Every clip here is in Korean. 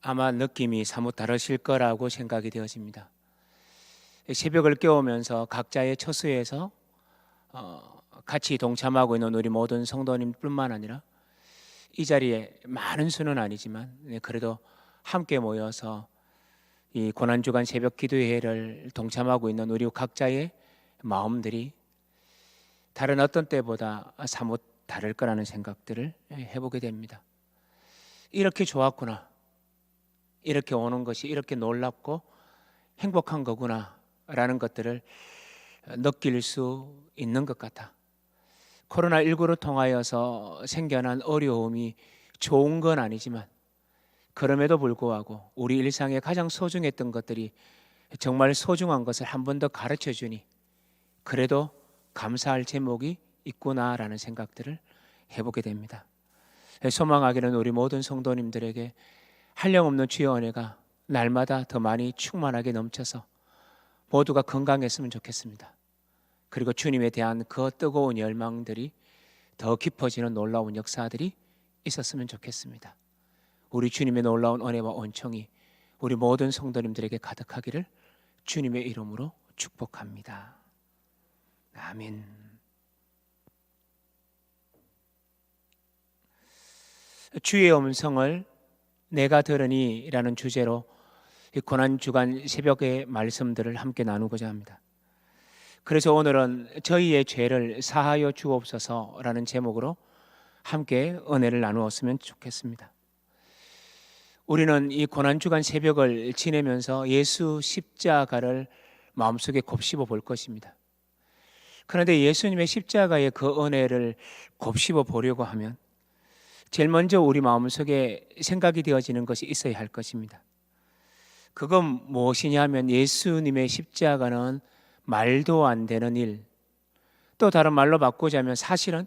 아마 느낌이 사뭇 다르실 거라고 생각이 되어집니다. 새벽을 깨우면서 각자의 처소에서 어, 같이 동참하고 있는 우리 모든 성도님뿐만 아니라 이 자리에 많은 수는 아니지만 네, 그래도 함께 모여서 이 고난 주간 새벽 기도회를 동참하고 있는 우리 각자의 마음들이 다른 어떤 때보다 사뭇 다를 거라는 생각들을 해보게 됩니다. 이렇게 좋았구나. 이렇게 오는 것이 이렇게 놀랍고 행복한 거구나라는 것들을 느낄 수 있는 것 같아. 코로나 19로 통하여서 생겨난 어려움이 좋은 건 아니지만 그럼에도 불구하고 우리 일상에 가장 소중했던 것들이 정말 소중한 것을 한 번 더 가르쳐 주니 그래도 감사할 제목이 있구나라는 생각들을 해보게 됩니다. 소망하기는 우리 모든 성도님들에게 한량없는 주의 은혜가 날마다 더 많이 충만하게 넘쳐서 모두가 건강했으면 좋겠습니다. 그리고 주님에 대한 그 뜨거운 열망들이 더 깊어지는 놀라운 역사들이 있었으면 좋겠습니다. 우리 주님의 놀라운 은혜와 온청이 우리 모든 성도님들에게 가득하기를 주님의 이름으로 축복합니다. 아멘. 주의 음성을 내가 들으니라는 주제로 이 고난 주간 새벽의 말씀들을 함께 나누고자 합니다. 그래서 오늘은 저희의 죄를 사하여 주옵소서라는 제목으로 함께 은혜를 나누었으면 좋겠습니다. 우리는 이 고난 주간 새벽을 지내면서 예수 십자가를 마음속에 곱씹어 볼 것입니다. 그런데 예수님의 십자가의 그 은혜를 곱씹어 보려고 하면 제일 먼저 우리 마음속에 생각이 되어지는 것이 있어야 할 것입니다. 그건 무엇이냐면 예수님의 십자가는 말도 안 되는 일. 또 다른 말로 바꾸자면 사실은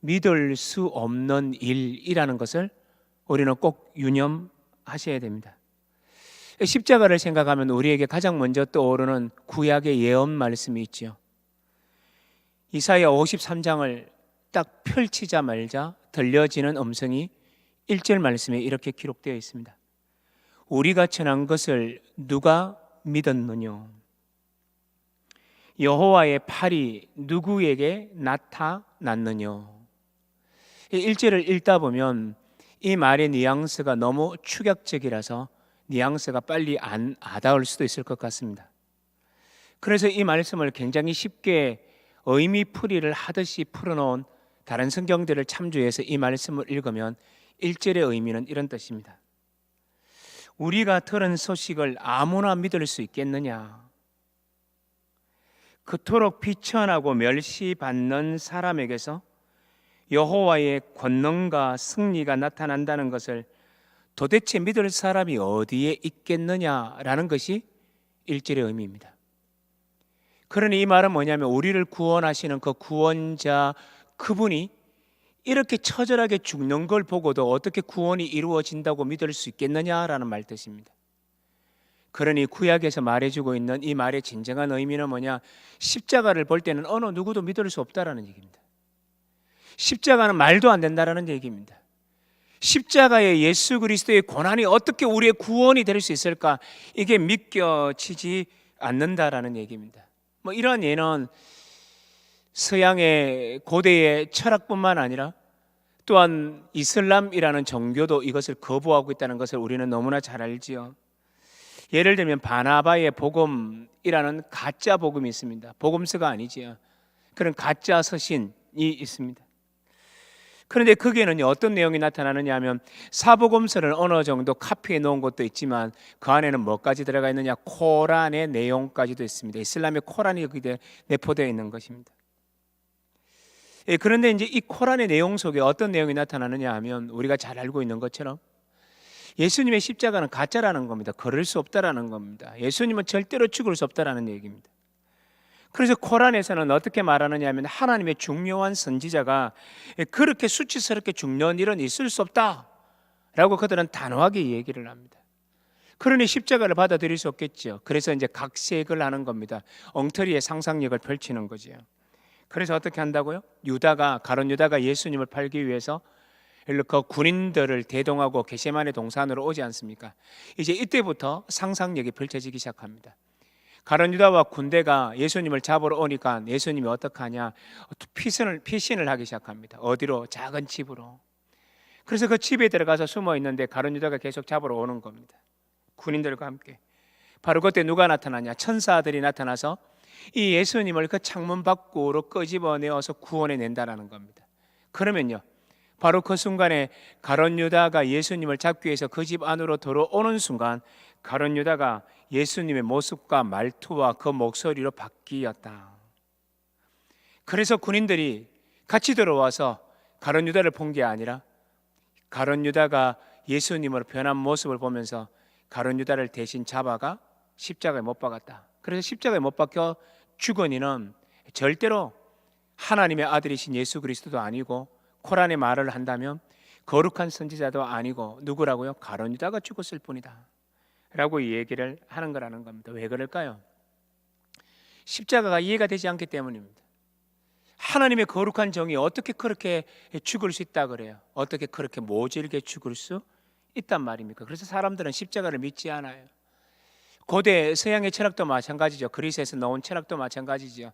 믿을 수 없는 일이라는 것을 우리는 꼭 유념하셔야 됩니다. 십자가를 생각하면 우리에게 가장 먼저 떠오르는 구약의 예언 말씀이 있지요. 이사야 53장을 딱 펼치자마자 들려지는 음성이 1절 말씀에 이렇게 기록되어 있습니다. 우리가 전한 것을 누가 믿었느냐? 여호와의 팔이 누구에게 나타났느냐? 1절을 읽다 보면 이 말의 뉘앙스가 너무 충격적이라서 뉘앙스가 빨리 안 와닿을 수도 있을 것 같습니다. 그래서 이 말씀을 굉장히 쉽게 의미 풀이를 하듯이 풀어놓은 다른 성경들을 참조해서 이 말씀을 읽으면 1절의 의미는 이런 뜻입니다. 우리가 들은 소식을 아무나 믿을 수 있겠느냐? 그토록 비천하고 멸시받는 사람에게서 여호와의 권능과 승리가 나타난다는 것을 도대체 믿을 사람이 어디에 있겠느냐라는 것이 일절의 의미입니다. 그러니 이 말은 뭐냐면 우리를 구원하시는 그 구원자 그분이 이렇게 처절하게 죽는 걸 보고도 어떻게 구원이 이루어진다고 믿을 수 있겠느냐라는 말 뜻입니다. 그러니 구약에서 말해주고 있는 이 말의 진정한 의미는 뭐냐? 십자가를 볼 때는 어느 누구도 믿을 수 없다라는 얘기입니다. 십자가는 말도 안 된다라는 얘기입니다. 십자가의 예수 그리스도의 고난이 어떻게 우리의 구원이 될 수 있을까? 이게 믿겨지지 않는다라는 얘기입니다. 뭐 이런 예는 서양의 고대의 철학뿐만 아니라 또한 이슬람이라는 종교도 이것을 거부하고 있다는 것을 우리는 너무나 잘 알지요. 예를 들면 바나바의 복음이라는 가짜 복음이 있습니다. 복음서가 아니지요. 그런 가짜 서신이 있습니다. 그런데 거기에는 어떤 내용이 나타나느냐 하면 사복음서를 어느 정도 카피해 놓은 것도 있지만 그 안에는 뭐까지 들어가 있느냐 코란의 내용까지도 있습니다. 이슬람의 코란이 여기에 내포되어 있는 것입니다. 예, 그런데 이제 이 코란의 내용 속에 어떤 내용이 나타나느냐 하면 우리가 잘 알고 있는 것처럼 예수님의 십자가는 가짜라는 겁니다. 걸을 수 없다라는 겁니다. 예수님은 절대로 죽을 수 없다라는 얘기입니다. 그래서 코란에서는 어떻게 말하느냐 하면 하나님의 중요한 선지자가 그렇게 수치스럽게 죽는 일은 있을 수 없다라고 그들은 단호하게 얘기를 합니다. 그러니 십자가를 받아들일 수 없겠죠. 그래서 이제 각색을 하는 겁니다. 엉터리의 상상력을 펼치는 거지요. 그래서 어떻게 한다고요? 유다가 가론 유다가 예수님을 팔기 위해서 그 군인들을 대동하고 게세만의 동산으로 오지 않습니까? 이제 이때부터 상상력이 펼쳐지기 시작합니다. 가론 유다와 군대가 예수님을 잡으러 오니까 예수님이 어떡하냐? 피신을 피신을 하기 시작합니다. 어디로? 작은 집으로. 그래서 그 집에 들어가서 숨어 있는데 가론 유다가 계속 잡으러 오는 겁니다. 군인들과 함께. 바로 그때 누가 나타나냐? 천사들이 나타나서 이 예수님을 그 창문 밖으로 끄집어내어서 구원해 낸다라는 겁니다. 그러면요. 바로 그 순간에 가론 유다가 예수님을 잡기 위해서 그 집 안으로 들어오는 순간 가론 유다가 예수님의 모습과 말투와 그 목소리로 바뀌었다. 그래서 군인들이 같이 들어와서 가론 유다를 본 게 아니라 가론 유다가 예수님으로 변한 모습을 보면서 가론 유다를 대신 잡아가 십자가에 못 박았다. 그래서 십자가에 못 박혀 죽은 이는 절대로 하나님의 아들이신 예수 그리스도도 아니고 코란의 말을 한다면 거룩한 선지자도 아니고 누구라고요? 가론 유다가 죽었을 뿐이다. 라고 이 얘기를 하는 거라는 겁니다. 왜 그럴까요? 십자가가 이해가 되지 않기 때문입니다. 하나님의 거룩한 정이 어떻게 그렇게 죽을 수 있다 그래요? 어떻게 그렇게 모질게 죽을 수 있단 말입니까? 그래서 사람들은 십자가를 믿지 않아요. 고대 서양의 철학도 마찬가지죠. 그리스에서 나온 철학도 마찬가지죠.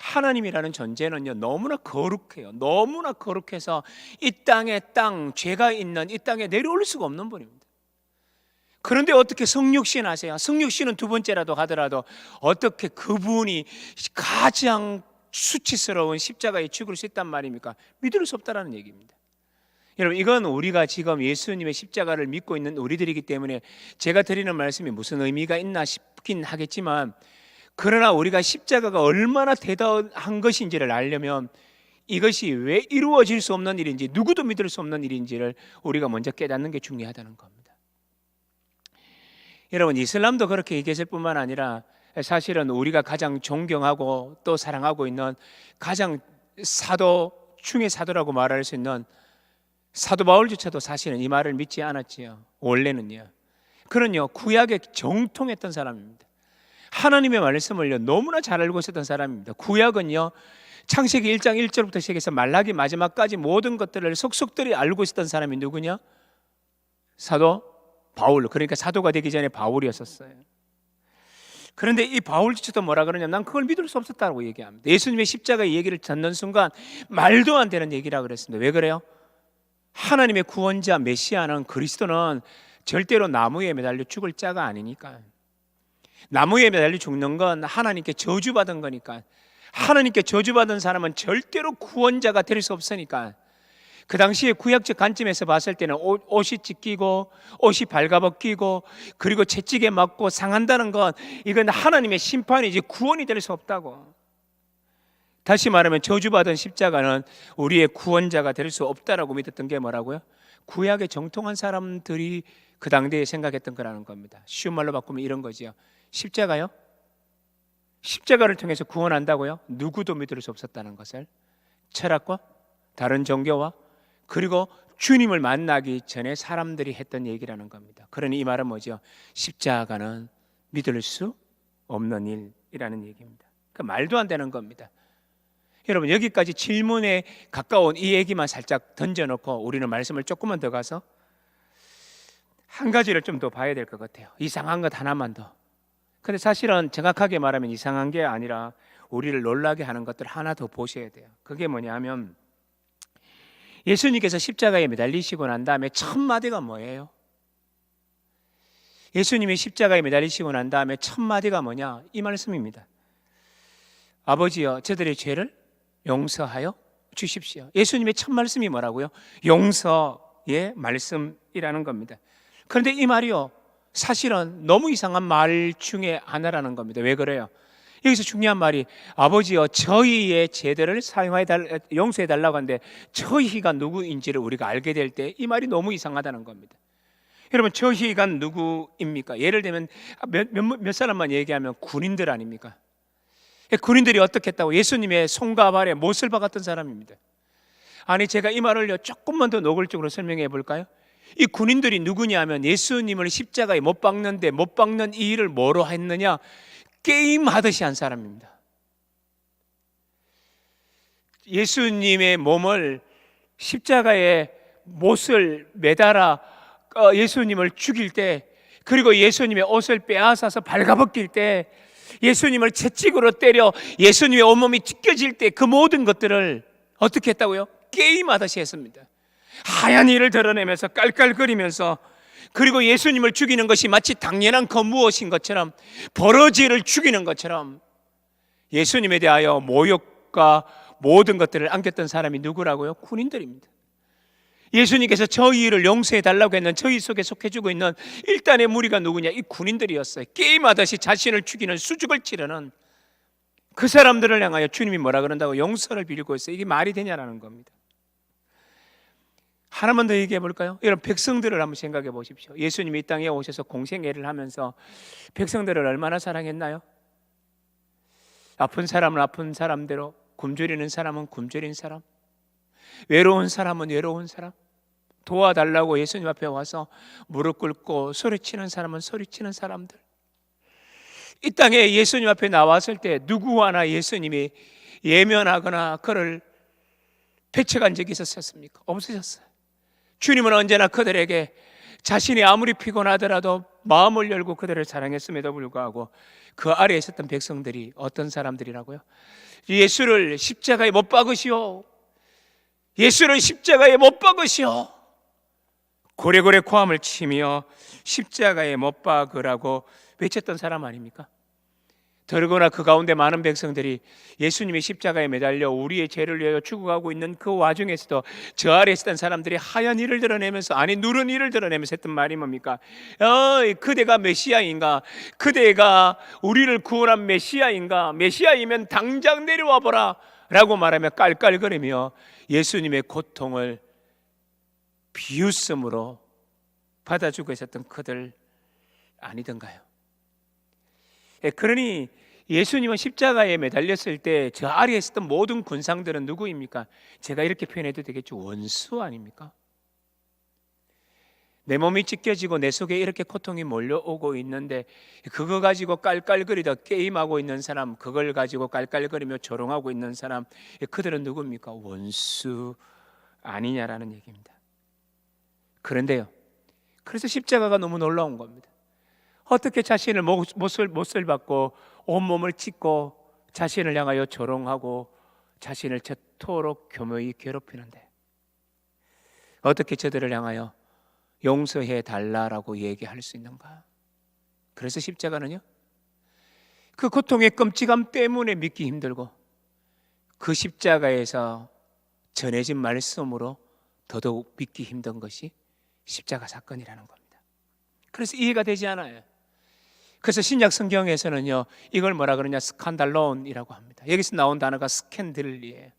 하나님이라는 존재는요 너무나 거룩해요. 너무나 거룩해서 이 땅에 땅 죄가 있는 이 땅에 내려올 수가 없는 분입니다. 그런데 어떻게 성육신 하세요? 성육신은 두 번째라도 하더라도 어떻게 그분이 가장 수치스러운 십자가에 죽을 수 있단 말입니까? 믿을 수 없다라는 얘기입니다. 여러분 이건 우리가 지금 예수님의 십자가를 믿고 있는 우리들이기 때문에 제가 드리는 말씀이 무슨 의미가 있나 싶긴 하겠지만 그러나 우리가 십자가가 얼마나 대단한 것인지를 알려면 이것이 왜 이루어질 수 없는 일인지 누구도 믿을 수 없는 일인지를 우리가 먼저 깨닫는 게 중요하다는 겁니다. 여러분 이슬람도 그렇게 얘기했을 뿐만 아니라 사실은 우리가 가장 존경하고 또 사랑하고 있는 가장 사도 중의 사도라고 말할 수 있는 사도 바울조차도 사실은 이 말을 믿지 않았지요. 원래는요. 그는요 구약에 정통했던 사람입니다. 하나님의 말씀을요 너무나 잘 알고 있었던 사람입니다. 구약은요 창세기 1장 1절부터 시작해서 말라기 마지막까지 모든 것들을 속속들이 알고 있었던 사람이 누구냐? 사도 바울. 그러니까 사도가 되기 전에 바울이었었어요. 그런데 이 바울조차도 뭐라 그러냐면 난 그걸 믿을 수 없었다고 얘기합니다. 예수님의 십자가의 얘기를 듣는 순간 말도 안 되는 얘기라 그랬습니다. 왜 그래요? 하나님의 구원자 메시아는 그리스도는 절대로 나무에 매달려 죽을 자가 아니니까. 나무에 매달려 죽는 건 하나님께 저주받은 거니까. 하나님께 저주받은 사람은 절대로 구원자가 될 수 없으니까. 그 당시에 구약적 관점에서 봤을 때는 옷, 옷이 찢기고 옷이 발가벗기고 그리고 채찍에 맞고 상한다는 건 이건 하나님의 심판이지 구원이 될 수 없다고. 다시 말하면 저주받은 십자가는 우리의 구원자가 될 수 없다라고 믿었던 게 뭐라고요? 구약의 정통한 사람들이 그 당대에 생각했던 거라는 겁니다. 쉬운 말로 바꾸면 이런 거지요. 십자가요? 십자가를 통해서 구원한다고요? 누구도 믿을 수 없었다는 것을 철학과 다른 종교와 그리고 주님을 만나기 전에 사람들이 했던 얘기라는 겁니다. 그러니 이 말은 뭐죠? 십자가는 믿을 수 없는 일이라는 얘기입니다. 그 말도 안 되는 겁니다. 여러분 여기까지 질문에 가까운 이 얘기만 살짝 던져놓고 우리는 말씀을 조금만 더 가서 한 가지를 좀 더 봐야 될 것 같아요. 이상한 것 하나만 더. 근데 사실은 정확하게 말하면 이상한 게 아니라 우리를 놀라게 하는 것들 하나 더 보셔야 돼요. 그게 뭐냐면 예수님께서 십자가에 매달리시고 난 다음에 첫 마디가 뭐예요? 예수님이 십자가에 매달리시고 난 다음에 첫 마디가 뭐냐? 이 말씀입니다. 아버지여, 저들의 죄를 용서하여 주십시오. 예수님의 첫 말씀이 뭐라고요? 용서의 말씀이라는 겁니다. 그런데 이 말이요, 사실은 너무 이상한 말 중에 하나라는 겁니다. 왜 그래요? 여기서 중요한 말이 아버지여 저희의 죄들을 사용해 달 용서해 달라고 하는데 저희가 누구인지를 우리가 알게 될 때 이 말이 너무 이상하다는 겁니다. 여러분 저희가 누구입니까? 예를 들면 몇, 몇, 몇 사람만 얘기하면 군인들 아닙니까? 군인들이 어떻게 했다고 예수님의 손과 발에 못을 박았던 사람입니다. 아니 제가 이 말을요 조금만 더 노골적으로 설명해 볼까요? 이 군인들이 누구냐면 예수님을 십자가에 못 박는데 못 박는 이 일을 뭐로 했느냐? 게임 하듯이 한 사람입니다. 예수님의 몸을 십자가에 못을 매달아 어, 예수님을 죽일 때 그리고 예수님의 옷을 빼앗아서 발가벗길 때 예수님을 채찍으로 때려 예수님의 온몸이 찢겨질 때 그 모든 것들을 어떻게 했다고요? 게임하듯이 했습니다. 하얀 이를 드러내면서 깔깔거리면서 그리고 예수님을 죽이는 것이 마치 당연한 그 무엇인 것처럼 버러지를 죽이는 것처럼 예수님에 대하여 모욕과 모든 것들을 안겼던 사람이 누구라고요? 군인들입니다. 예수님께서 저희를 용서해 달라고 했는 저희 속에 속해주고 있는 일단의 무리가 누구냐? 이 군인들이었어요. 게임하듯이 자신을 죽이는 수죽을 치르는 그 사람들을 향하여 주님이 뭐라 그런다고 용서를 빌고 있어요. 이게 말이 되냐라는 겁니다. 하나만 더 얘기해 볼까요? 이런 백성들을 한번 생각해 보십시오. 예수님이 이 땅에 오셔서 공생애를 하면서 백성들을 얼마나 사랑했나요? 아픈 사람은 아픈 사람대로, 굶주리는 사람은 굶주린 사람, 외로운 사람은 외로운 사람, 도와달라고 예수님 앞에 와서 무릎 꿇고 소리치는 사람은 소리치는 사람들. 이 땅에 예수님 앞에 나왔을 때 누구 하나 예수님이 예면하거나 그를 배척한 적이 있었습니까? 없으셨어요. 주님은 언제나 그들에게 자신이 아무리 피곤하더라도 마음을 열고 그들을 사랑했음에도 불구하고 그 아래에 있었던 백성들이 어떤 사람들이라고요? 예수를 십자가에 못 박으시오. 예수를 십자가에 못 박으시오. 고래고래 코함을 치며 십자가에 못 박으라고 외쳤던 사람 아닙니까? 더러거나 그 가운데 많은 백성들이 예수님이 십자가에 매달려 우리의 죄를 위하여 죽어가고 있는 그 와중에서도 저 아래 있었던 사람들이 하얀 이를 드러내면서 아니 누른 이를 드러내면서 했던 말이 뭡니까? 어, 그대가 메시아인가? 그대가 우리를 구원한 메시아인가? 메시아이면 당장 내려와 보라. 라고 말하며 깔깔거리며 예수님의 고통을 비웃음으로 받아주고 있었던 그들 아니던가요? 예, 그러니 예수님은 십자가에 매달렸을 때 저 아래에 있었던 모든 군상들은 누구입니까? 제가 이렇게 표현해도 되겠죠. 원수 아닙니까? 내 몸이 찢겨지고 내 속에 이렇게 고통이 몰려오고 있는데 그거 가지고 깔깔거리다 게임하고 있는 사람, 그걸 가지고 깔깔거리며 조롱하고 있는 사람, 예, 그들은 누굽니까? 원수 아니냐라는 얘기입니다. 그런데요. 그래서 십자가가 너무 놀라운 겁니다. 어떻게 자신을 못을 못을 받고 온 몸을 찢고 자신을 향하여 조롱하고 자신을 저토록 교묘히 괴롭히는데 어떻게 저들을 향하여 용서해 달라라고 얘기할 수 있는가? 그래서 십자가는요. 그 고통의 끔찍함 때문에 믿기 힘들고 그 십자가에서 전해진 말씀으로 더더욱 믿기 힘든 것이 십자가 사건이라는 겁니다. 그래서 이해가 되지 않아요. 그래서 신약 성경에서는요 이걸 뭐라 그러냐 스칸달론이라고 합니다. 여기서 나온 단어가 스캔들이에요.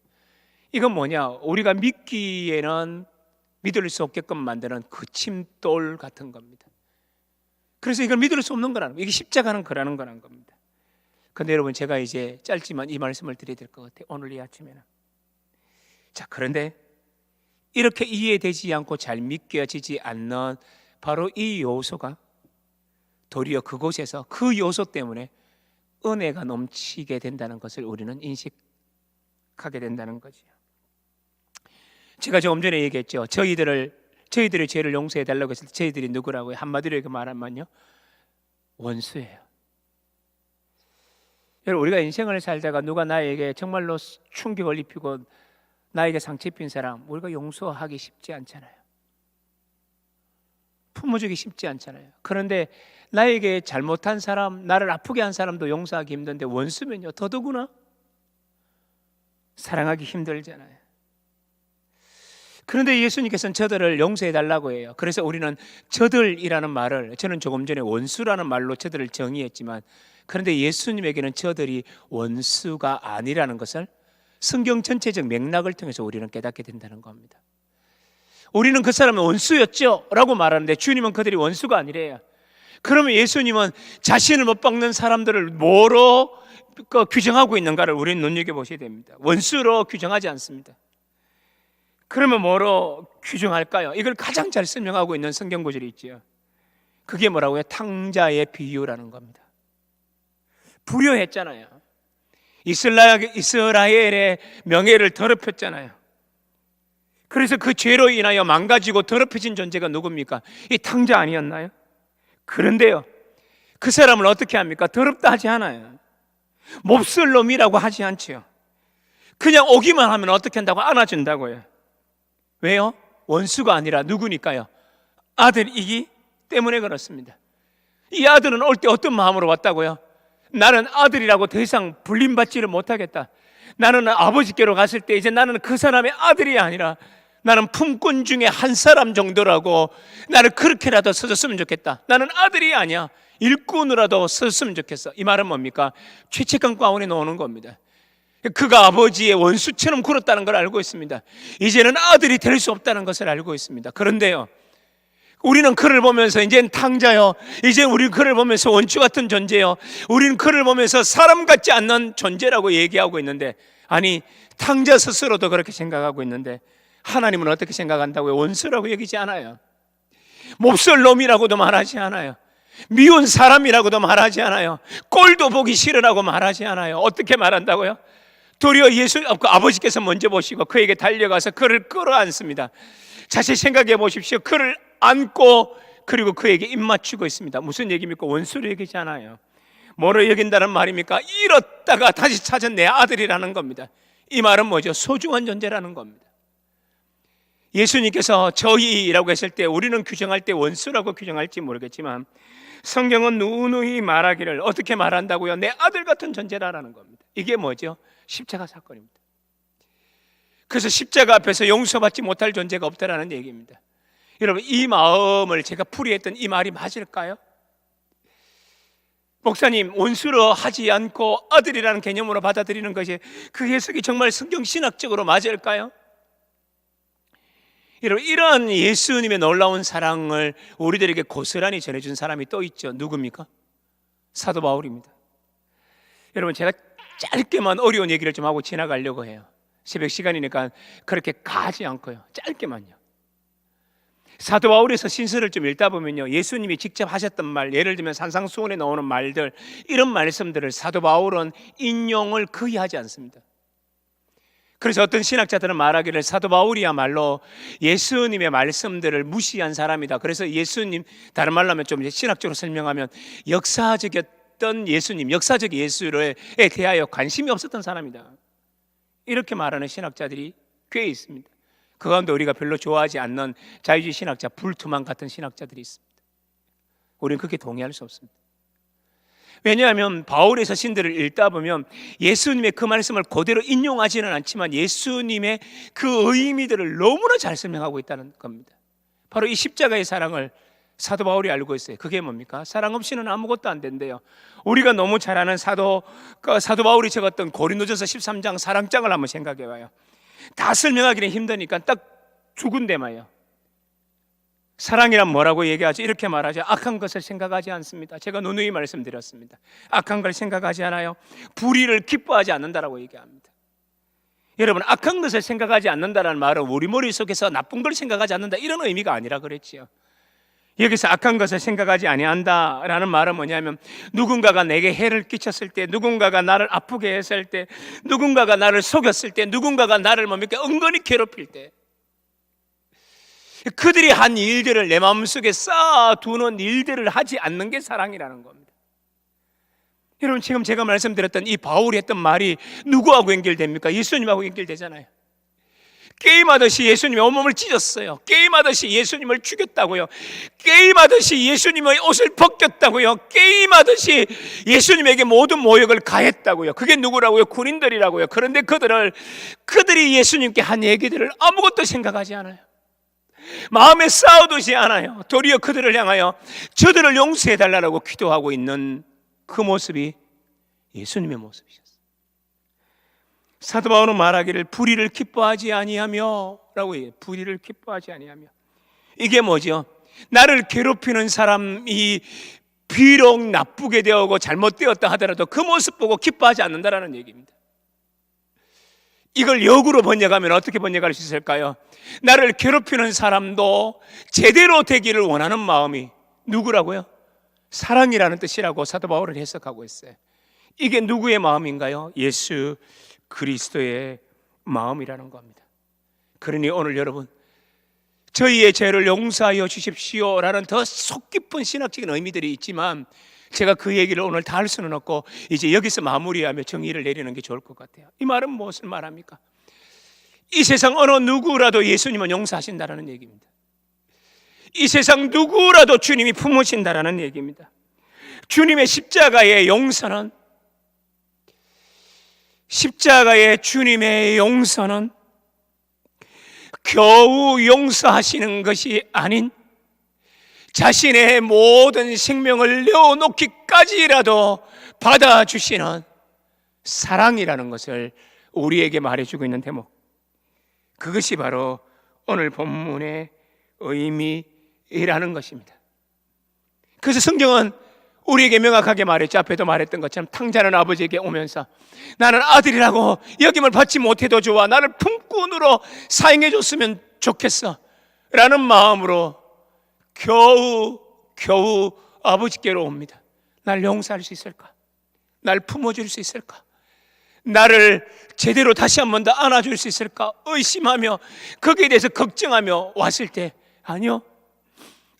이건 뭐냐 우리가 믿기에는 믿을 수 없게끔 만드는 그 침돌 같은 겁니다. 그래서 이걸 믿을 수 없는 거라는 거 이게 십자가는 거라는 거라는 겁니다. 근데 여러분 제가 이제 짧지만 이 말씀을 드려야 될 것 같아요. 오늘 이 아침에는. 자 그런데 이렇게 이해되지 않고 잘 믿겨지지 않는 바로 이 요소가 도리어 그곳에서 그 요소 때문에 은혜가 넘치게 된다는 것을 우리는 인식하게 된다는 거죠. 제가 조금 전에 얘기했죠. 저희들을 저희들의 죄를 용서해 달라고 했을 때 저희들이 누구라고요? 한마디로 이렇게 말하면요. 원수예요. 여러분 우리가 인생을 살다가 누가 나에게 정말로 충격을 입히고 나에게 상처 입힌 사람 우리가 용서하기 쉽지 않잖아요. 품어주기 쉽지 않잖아요. 그런데 나에게 잘못한 사람, 나를 아프게 한 사람도 용서하기 힘든데 원수면요 더더구나 사랑하기 힘들잖아요. 그런데 예수님께서는 저들을 용서해 달라고 해요. 그래서 우리는 저들이라는 말을 저는 조금 전에 원수라는 말로 저들을 정의했지만 그런데 예수님에게는 저들이 원수가 아니라는 것을 성경 전체적 맥락을 통해서 우리는 깨닫게 된다는 겁니다. 우리는 그 사람은 원수였죠 라고 말하는데 주님은 그들이 원수가 아니래요. 그러면 예수님은 자신을 못 박는 사람들을 뭐로 그 규정하고 있는가를 우리는 눈여겨보셔야 됩니다. 원수로 규정하지 않습니다. 그러면 뭐로 규정할까요? 이걸 가장 잘 설명하고 있는 성경 구절이 있죠. 그게 뭐라고요? 탕자의 비유라는 겁니다. 불효했잖아요. 이스라엘의 명예를 더럽혔잖아요. 그래서 그 죄로 인하여 망가지고 더럽혀진 존재가 누굽니까? 이 탕자 아니었나요? 그런데요, 그 사람을 어떻게 합니까? 더럽다 하지 않아요. 몹쓸 놈이라고 하지 않지요. 그냥 오기만 하면 어떻게 한다고 안아준다고요. 왜요? 원수가 아니라 누구니까요? 아들이기 때문에 그렇습니다. 이 아들은 올 때 어떤 마음으로 왔다고요? 나는 아들이라고 더 이상 불림받지를 못하겠다. 나는 아버지께로 갔을 때 이제 나는 그 사람의 아들이 아니라 나는 품꾼 중에 한 사람 정도라고 나는 그렇게라도 써줬으면 좋겠다. 나는 아들이 아니야. 일꾼으로라도 써줬으면 좋겠어. 이 말은 뭡니까? 죄책감 가운데 놓는 겁니다. 그가 아버지의 원수처럼 굴었다는 걸 알고 있습니다. 이제는 아들이 될 수 없다는 것을 알고 있습니다. 그런데요, 우리는 그를 보면서 이제는 탕자요. 이제 우리는 그를 보면서 원주 같은 존재요. 우리는 그를 보면서 사람 같지 않는 존재라고 얘기하고 있는데 아니 탕자 스스로도 그렇게 생각하고 있는데 하나님은 어떻게 생각한다고요? 원수라고 여기지 않아요. 몹쓸 놈이라고도 말하지 않아요. 미운 사람이라고도 말하지 않아요. 꼴도 보기 싫으라고 말하지 않아요. 어떻게 말한다고요? 도리어 예수 그 아버지께서 먼저 보시고 그에게 달려가서 그를 끌어안습니다. 자세히 생각해 보십시오. 그를 안고 그리고 그에게 입 맞추고 있습니다. 무슨 얘기입니까? 원수를 얘기지 않아요. 뭐로 여긴다는 말입니까? 잃었다가 다시 찾은 내 아들이라는 겁니다. 이 말은 뭐죠? 소중한 존재라는 겁니다. 예수님께서 저희라고 했을 때 우리는 규정할 때 원수라고 규정할지 모르겠지만 성경은 누누이 말하기를 어떻게 말한다고요? 내 아들 같은 존재라는 겁니다. 이게 뭐죠? 십자가 사건입니다. 그래서 십자가 앞에서 용서받지 못할 존재가 없다라는 얘기입니다. 여러분 이 마음을 제가 풀이했던 이 말이 맞을까요? 목사님 원수로 하지 않고 아들이라는 개념으로 받아들이는 것이 그 해석이 정말 성경 신학적으로 맞을까요? 여러분 이러한 예수님의 놀라운 사랑을 우리들에게 고스란히 전해준 사람이 또 있죠. 누굽니까? 사도 바울입니다. 여러분 제가 짧게만 어려운 얘기를 좀 하고 지나가려고 해요. 새벽 시간이니까 그렇게 가지 않고요. 짧게만요. 사도 바울에서 신설을 좀 읽다 보면요. 예수님이 직접 하셨던 말, 예를 들면 산상수훈에 나오는 말들, 이런 말씀들을 사도 바울은 인용을 거의 하지 않습니다. 그래서 어떤 신학자들은 말하기를 사도 바울이야말로 예수님의 말씀들을 무시한 사람이다. 그래서 예수님, 다른 말로 하면 좀 신학적으로 설명하면 역사적이었던 예수님, 역사적 예수에 대하여 관심이 없었던 사람이다. 이렇게 말하는 신학자들이 꽤 있습니다. 그 가운데 우리가 별로 좋아하지 않는 자유주의 신학자 불투만 같은 신학자들이 있습니다. 우리는 그렇게 동의할 수 없습니다. 왜냐하면 바울의 서신들을 읽다 보면 예수님의 그 말씀을 그대로 인용하지는 않지만 예수님의 그 의미들을 너무나 잘 설명하고 있다는 겁니다. 바로 이 십자가의 사랑을 사도 바울이 알고 있어요. 그게 뭡니까? 사랑 없이는 아무것도 안 된대요. 우리가 너무 잘 아는 사도 그 사도 바울이 적었던 고린도전서 13장 사랑장을 한번 생각해 봐요. 다 설명하기는 힘드니까 딱 두 군데만요. 사랑이란 뭐라고 얘기하죠? 이렇게 말하죠. 악한 것을 생각하지 않습니다. 제가 누누이 말씀드렸습니다. 악한 걸 생각하지 않아요. 불의를 기뻐하지 않는다라고 얘기합니다. 여러분, 악한 것을 생각하지 않는다라는 말은 우리 머릿속에서 나쁜 걸 생각하지 않는다 이런 의미가 아니라 그랬지요. 여기서 악한 것을 생각하지 아니한다라는 말은 뭐냐면 누군가가 내게 해를 끼쳤을 때, 누군가가 나를 아프게 했을 때, 누군가가 나를 속였을 때, 누군가가 나를 뭡니까 은근히 괴롭힐 때, 그들이 한 일들을 내 마음속에 쌓아두는 일들을 하지 않는 게 사랑이라는 겁니다. 여러분 지금 제가 말씀드렸던 이 바울이 했던 말이 누구하고 연결됩니까? 예수님하고 연결되잖아요. 게임하듯이 예수님의 온몸을 찢었어요. 게임하듯이 예수님을 죽였다고요. 게임하듯이 예수님의 옷을 벗겼다고요. 게임하듯이 예수님에게 모든 모욕을 가했다고요. 그게 누구라고요? 군인들이라고요. 그런데 그들을 그들이 예수님께 한 얘기들을 아무것도 생각하지 않아요. 마음에 쌓아두지 않아요. 도리어 그들을 향하여 저들을 용서해 달라고 기도하고 있는 그 모습이 예수님의 모습이셨어요. 사도 바울은 말하기를 불의를 기뻐하지 아니하며라고 해요. 불의를 기뻐하지 아니하며 이게 뭐죠? 나를 괴롭히는 사람이 비록 나쁘게 되었고 잘못되었다 하더라도 그 모습 보고 기뻐하지 않는다라는 얘기입니다. 이걸 역으로 번역하면 어떻게 번역할 수 있을까요? 나를 괴롭히는 사람도 제대로 되기를 원하는 마음이 누구라고요? 사랑이라는 뜻이라고 사도 바울은 해석하고 있어요. 이게 누구의 마음인가요? 예수 그리스도의 마음이라는 겁니다. 그러니 오늘 여러분 저희의 죄를 용서하여 주십시오라는 더 속 깊은 신학적인 의미들이 있지만 제가 그 얘기를 오늘 다 할 수는 없고 이제 여기서 마무리하며 정의를 내리는 게 좋을 것 같아요. 이 말은 무엇을 말합니까? 이 세상 어느 누구라도 예수님은 용서하신다라는 얘기입니다. 이 세상 누구라도 주님이 품으신다라는 얘기입니다. 주님의 십자가의 용서는 십자가의 주님의 용서는 겨우 용서하시는 것이 아닌 자신의 모든 생명을 내어놓기까지라도 받아주시는 사랑이라는 것을 우리에게 말해주고 있는 대목. 그것이 바로 오늘 본문의 의미라는 것입니다. 그래서 성경은 우리에게 명확하게 말했죠. 앞에도 말했던 것처럼 탕자는 아버지에게 오면서 나는 아들이라고 여김을 받지 못해도 좋아. 나를 누러 사용해 줬으면 좋겠어. 라는 마음으로 겨우 겨우 아버지께로 옵니다. 날 용서할 수 있을까? 날 품어줄 수 있을까? 나를 제대로 다시 한 번 더 안아줄 수 있을까? 의심하며 거기에 대해서 걱정하며 왔을 때 아니요.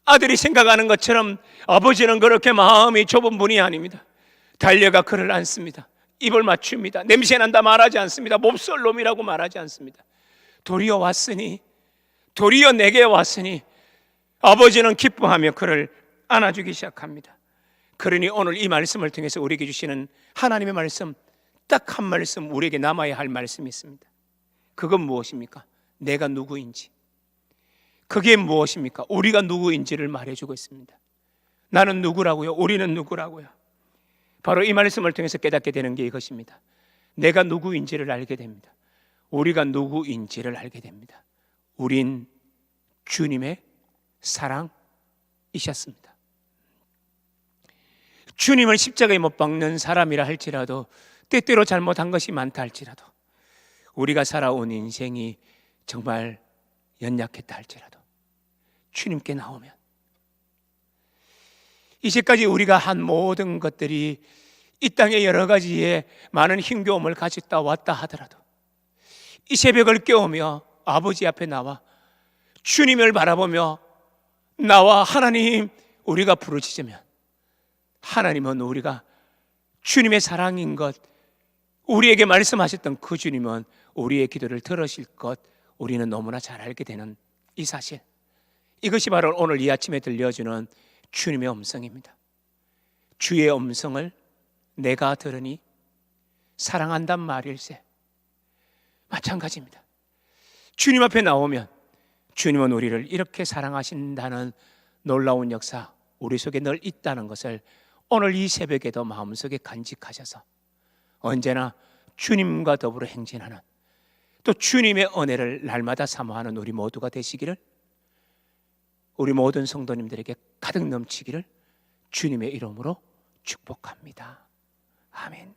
아들이 생각하는 것처럼 아버지는 그렇게 마음이 좁은 분이 아닙니다. 달려가 그를 안습니다. 입을 맞춥니다. 냄새 난다 말하지 않습니다. 몹쓸 놈이라고 말하지 않습니다. 도리어 왔으니 도리어 내게 왔으니 아버지는 기뻐하며 그를 안아주기 시작합니다. 그러니 오늘 이 말씀을 통해서 우리에게 주시는 하나님의 말씀 딱 한 말씀 우리에게 남아야 할 말씀이 있습니다. 그건 무엇입니까? 내가 누구인지. 그게 무엇입니까? 우리가 누구인지를 말해주고 있습니다. 나는 누구라고요? 우리는 누구라고요? 바로 이 말씀을 통해서 깨닫게 되는 게 이것입니다. 내가 누구인지를 알게 됩니다. 우리가 누구인지를 알게 됩니다. 우린 주님의 사랑이셨습니다. 주님을 십자가에 못 박는 사람이라 할지라도 때때로 잘못한 것이 많다 할지라도 우리가 살아온 인생이 정말 연약했다 할지라도 주님께 나오면. 이제까지 우리가 한 모든 것들이 이 땅의 여러 가지의 많은 힘겨움을 가졌다 왔다 하더라도 이 새벽을 깨우며 아버지 앞에 나와 주님을 바라보며 나와 하나님 우리가 부르짖으면 하나님은 우리가 주님의 사랑인 것 우리에게 말씀하셨던 그 주님은 우리의 기도를 들으실 것 우리는 너무나 잘 알게 되는 이 사실 이것이 바로 오늘 이 아침에 들려주는 주님의 음성입니다. 주의 음성을 내가 들으니 사랑한단 말일세. 마찬가지입니다. 주님 앞에 나오면 주님은 우리를 이렇게 사랑하신다는 놀라운 역사 우리 속에 늘 있다는 것을 오늘 이 새벽에도 마음속에 간직하셔서 언제나 주님과 더불어 행진하는 또 주님의 은혜를 날마다 사모하는 우리 모두가 되시기를 우리 모든 성도님들에게 가득 넘치기를 주님의 이름으로 축복합니다. 아멘.